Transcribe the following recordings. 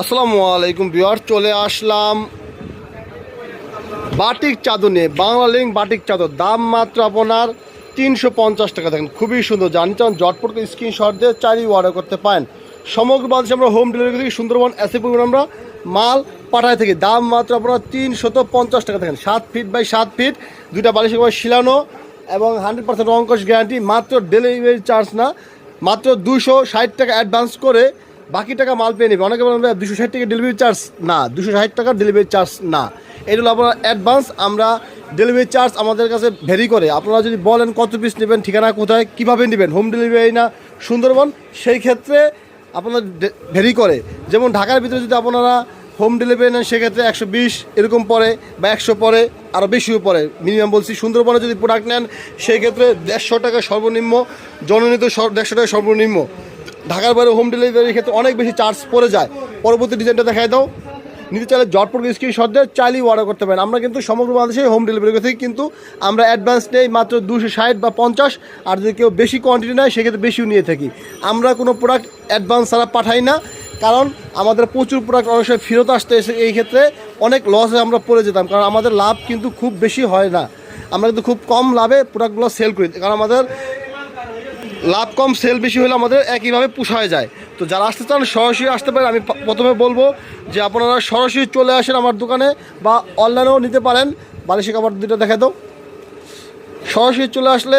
আসসালামু আলাইকুম বিহার চলে আসলাম বাটিক চাদর নিয়ে। বাংলা লিঙ্ক বাটিক চাদর, দাম মাত্র আপনার তিনশো পঞ্চাশ টাকা। দেখেন, খুবই সুন্দর জানছেন জটপট স্ক্রিনশট দিয়ে চারি অর্ডার করতে পারেন। সমগ্র বাংলাদেশে আমরা হোম ডেলিভারি থেকে সুন্দরবন এসে পরিমাণ আমরা মাল পাঠায় থাকি। দাম মাত্র আপনার তিনশত পঞ্চাশ টাকা। দেখেন, সাত ফিট বাই সাত ফিট দুইটা বালিশ শিলানো এবং হান্ড্রেড পার্সেন্ট অঙ্কশ গ্যারান্টি মাত্র ডেলিভারি চার্জ না, মাত্র দুশো ষাট টাকা অ্যাডভান্স করে বাকি টাকা মাল পেয়ে নেবে। অনেকে বলবে দুশো ষাট টাকা ডেলিভারি চার্জ না দুশো ষাট টাকা ডেলিভারি চার্জ না। এটা হলো আপনার অ্যাডভান্স আমরা ডেলিভারি চার্জ আমাদের কাছে ভেরি করে। আপনারা যদি বলেন কত পিস নেবেন, ঠিকানা কোথায়, কীভাবে নেবেন হোম ডেলিভারি না, সুন্দরবন, সেই ক্ষেত্রে আপনার ভেরি করে। যেমন ঢাকার ভিতরে যদি আপনারা হোম ডেলিভারি নেন, সেক্ষেত্রে একশো বিশ এরকম পড়ে বা একশো পরে আরও বেশিও পড়ে। মিনিমাম বলছি, সুন্দরবনে যদি প্রোডাক্ট নেন, সেই ক্ষেত্রে দেড়শো টাকা সর্বনিম্ন জননীত দেড়শো টাকা সর্বনিম্ন। ঢাকার বাইরে হোম ডেলিভারির ক্ষেত্রে অনেক বেশি চার্জ পড়ে যায়। পরবর্তী ডিজাইনটা দেখায় দাও। নিতে চাইলে জটপট স্ক্রিনশট দিয়ে চাইলেই অর্ডার করতে পারেন। আমরা কিন্তু সমগ্র বাংলাদেশে হোম ডেলিভারি থেকে কিন্তু আমরা অ্যাডভান্স নেই, মাত্র দুশো ষাট বা পঞ্চাশ। আর যদি কেউ বেশি কোয়ান্টিটি নেয়, সেক্ষেত্রে বেশিও নিয়ে থাকি। আমরা কোনো প্রোডাক্ট অ্যাডভান্স ছাড়া পাঠাই না, কারণ আমাদের প্রচুর প্রোডাক্ট অনেক সময় ফেরত আসতে এসে এই ক্ষেত্রে অনেক লসে আমরা পড়ে যেতাম। কারণ আমাদের লাভ কিন্তু খুব বেশি হয় না। আমরা কিন্তু খুব কম লাভে প্রোডাক্টগুলো সেল করি। কারণ আমাদের লাভ কম সেল বেশি হলে আমাদের একইভাবে পুষায় যায়। তো যারা আসতে চান, সরাসরি আসতে পারেন। আমি প্রথমে বলব যে আপনারা সরাসরি চলে আসেন আমার দোকানে বা অনলাইনেও নিতে পারেন। বালিশে কাপড় দুটো দেখে দাও। সরাসরি চলে আসলে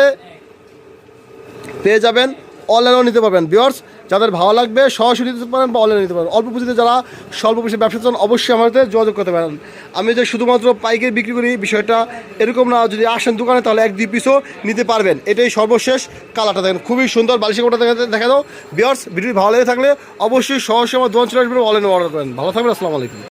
পেয়ে যাবেন অনলাইনেও নিতে পারবেন। বিয়ার্স যাদের ভালো লাগবে সরাসরি নিতে পারেন বা অনলাইনে নিতে পারেন। অল্প পুঁজিতে যারা স্বল্প পুঁজিতে ব্যবসা চান অবশ্যই আমাদের যোগাযোগ করতে পারেন। আমি যে শুধুমাত্র পাইকারি বিক্রি করি, বিষয়টা এরকম না, যদি আসেন দোকানে তাহলে এক দুই পিসও নিতে পারবেন। এটাই সর্বশেষ কালারটা দেখেন। খুবই সুন্দর বালিশের কোটা দেখা দাও। বিয়ার্স ভিডিও ভালো লেগে থাকলে অবশ্যই সহসে আমার দোকান চলে আসবেন অনলাইনে অর্ডার করেন। ভালো থাকবেন, আসসালামু আলাইকুম।